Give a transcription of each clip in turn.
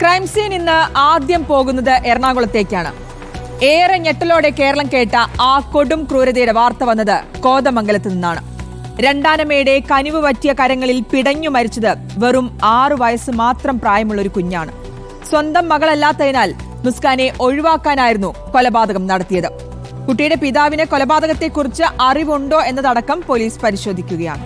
Crime scene ഇന്ന് ആദ്യം പോകുന്നത് എറണാകുളത്തേക്കാണ്. ഏറെ ഞെട്ടലോടെ കേരളം കേട്ട ആ കൊടും ക്രൂരതയുടെ വാർത്ത വന്നത് കോതമംഗലത്ത് നിന്നാണ്. രണ്ടാനമ്മയുടെ കനിവ് പറ്റിയ കരങ്ങളിൽ പിടഞ്ഞു മരിച്ചത് വെറും ആറു വയസ്സ് മാത്രം പ്രായമുള്ള ഒരു കുഞ്ഞാണ്. സ്വന്തം മകളല്ലാത്തതിനാൽ മുസ്കാനെ ഒഴിവാക്കാനായിരുന്നു കൊലപാതകം നടത്തിയത്. കുട്ടിയുടെ പിതാവിനെ കൊലപാതകത്തെക്കുറിച്ച് അറിവുണ്ടോ എന്നതടക്കം പോലീസ് പരിശോധിക്കുകയാണ്.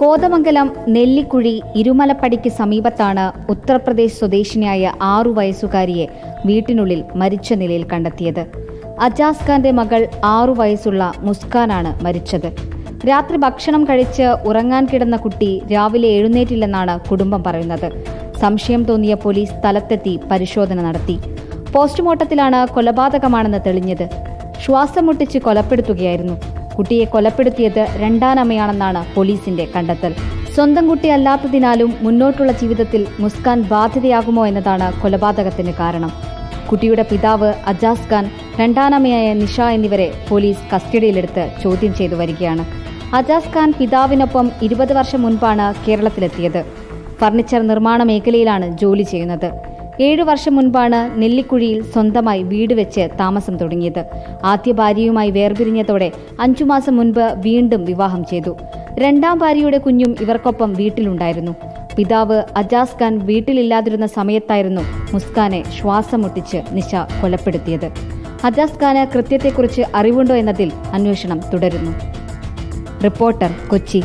കോതമംഗലം നെല്ലിക്കുഴി ഇരുമലപ്പടിക്ക് സമീപത്താണ് ഉത്തർപ്രദേശ് സ്വദേശിനിയായ ആറു വയസ്സുകാരിയെ വീട്ടിനുള്ളിൽ മരിച്ച നിലയിൽ കണ്ടെത്തിയത്. അജാസ് ഖാന്റെ മകൾ ആറു വയസ്സുള്ള മുസ്കാനാണ് മരിച്ചത്. രാത്രി ഭക്ഷണം കഴിച്ച് ഉറങ്ങാൻ കിടന്ന കുട്ടി രാവിലെ എഴുന്നേറ്റില്ലെന്നാണ് കുടുംബം പറയുന്നത്. സംശയം തോന്നിയ പോലീസ് സ്ഥലത്തെത്തി പരിശോധന നടത്തി. പോസ്റ്റ്മോർട്ടത്തിലാണ് കൊലപാതകമാണെന്ന് തെളിഞ്ഞത്. ശ്വാസം മുട്ടിച്ച് കൊലപ്പെടുത്തുകയായിരുന്നു. കുട്ടിയെ കൊലപ്പെടുത്തിയത് രണ്ടാനമ്മയാണെന്നാണ് പോലീസിന്റെ കണ്ടെത്തൽ. സ്വന്തം കുട്ടിയല്ലാത്തതിനാലും മുന്നോട്ടുള്ള ജീവിതത്തിൽ മുസ്കാൻ ബാധ്യതയാകുമോ എന്നതാണ് കൊലപാതകത്തിന് കാരണം. കുട്ടിയുടെ പിതാവ് അജാസ് ഖാൻ രണ്ടാനമ്മയായ നിഷ എന്നിവരെ പോലീസ് കസ്റ്റഡിയിലെടുത്ത് ചോദ്യം ചെയ്തു വരികയാണ്. അജാസ് ഖാൻ പിതാവിനൊപ്പം ഇരുപത് വർഷം മുൻപാണ് കേരളത്തിലെത്തിയത്. ഫർണിച്ചർ നിർമ്മാണ മേഖലയിലാണ് ജോലി ചെയ്യുന്നത്. ഏഴു വർഷം മുൻപാണ് നെല്ലിക്കുഴിയിൽ സ്വന്തമായി വീട് വെച്ച് താമസം തുടങ്ങിയത്. ആദ്യ ഭാര്യയുമായി വേർപിരിഞ്ഞതോടെ അഞ്ചു മാസം മുൻപ് വീണ്ടും വിവാഹം ചെയ്തു. രണ്ടാം ഭാര്യയുടെ കുഞ്ഞും ഇവർക്കൊപ്പം വീട്ടിലുണ്ടായിരുന്നു. പിതാവ് അജാസ് ഖാൻ വീട്ടിലില്ലാതിരുന്ന സമയത്തായിരുന്നു മുസ്കാനെ ശ്വാസം മുട്ടിച്ച് നിശ കൊലപ്പെടുത്തിയത്. അജാസ് ഖാന് കൃത്യത്തെക്കുറിച്ച് അറിവുണ്ടോ എന്നതിൽ അന്വേഷണം തുടരുന്നു. റിപ്പോർട്ടർ കൊച്ചി.